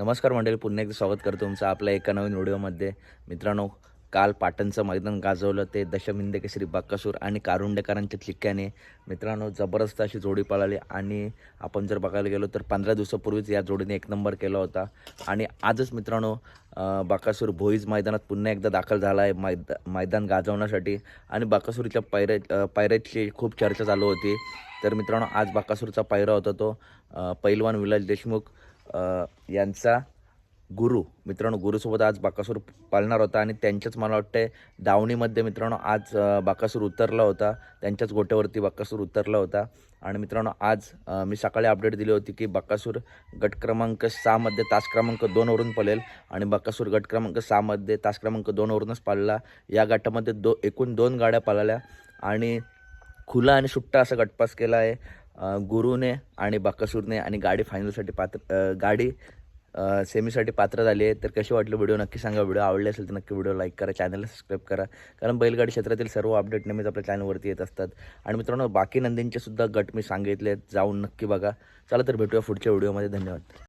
नमस्कार मंडळी पुन्हा एकदा स्वागत करतो तुमचं आपल्या एका नवीन व्हिडिओमध्ये. मित्रांनो काल पाटणचं मैदान गाजवलं ते दशमिंदे केसरी बाक्कासूर आणि कारुंडेकरांच्या चिक्क्याने मित्रांनो जबरदस्त अशी जोडी पळाली आणि आपण जर बघायला गेलो तर पंधरा दिवसापूर्वीच या जोडीने एक नंबर केला होता. आणि आजच मित्रांनो बाकासूर भोईज मैदानात पुन्हा एकदा दाखल झाला आहे मैदा मैदान गाजवण्यासाठी. आणि बाकासूरच्या पायऱ्या पायऱ्याची खूप चर्चा चालू होती. तर मित्रांनो आज बाकासूरचा पायरा होता तो पैलवान विलास देशमुख. यांचा गुरु मित्रांनो गुरुसोबत आज बाकासूर पाळणार होता आणि त्यांच्याच मला वाटतं दावणीमध्ये मित्रांनो आज बाकासूर उतरला होता. त्यांच्याच गोट्यावरती बाकासूर उतरला होता. आणि मित्रांनो आज मी सकाळी अपडेट दिली होती की बाकासूर गट क्रमांक सहामध्ये तास क्रमांक दोनवरून पळेल आणि बाकासूर गट क्रमांक सहामध्ये तास क्रमांक दोनवरूनच पाळला. या गटामध्ये दो एकूण दोन गाड्या पळाल्या आणि खुला आणि सुट्टा असा गटपास केला आहे. गुरुने आणि बाकासूरने आणि गाडी फायनलसाठी पात्र गाडी सेमीसाठी पात्र झाली आहे. तर कशी वाटली व्हिडिओ? नक्की सांगा. व्हिडिओ आवडले असेल तर नक्की व्हिडिओ लाईक करा चॅनलला सबस्क्राईब करा. कारण बैलगाडी क्षेत्रातील सर्व अपडेट नेहमीच आपल्या चॅनलवरती येत असतात. आणि मित्रांनो बाकी नंदींचे सुद्धा गट मी सांगितले आहेत जाऊन नक्की बघा. चला तर भेटूया पुढच्या व्हिडिओमध्ये. धन्यवाद.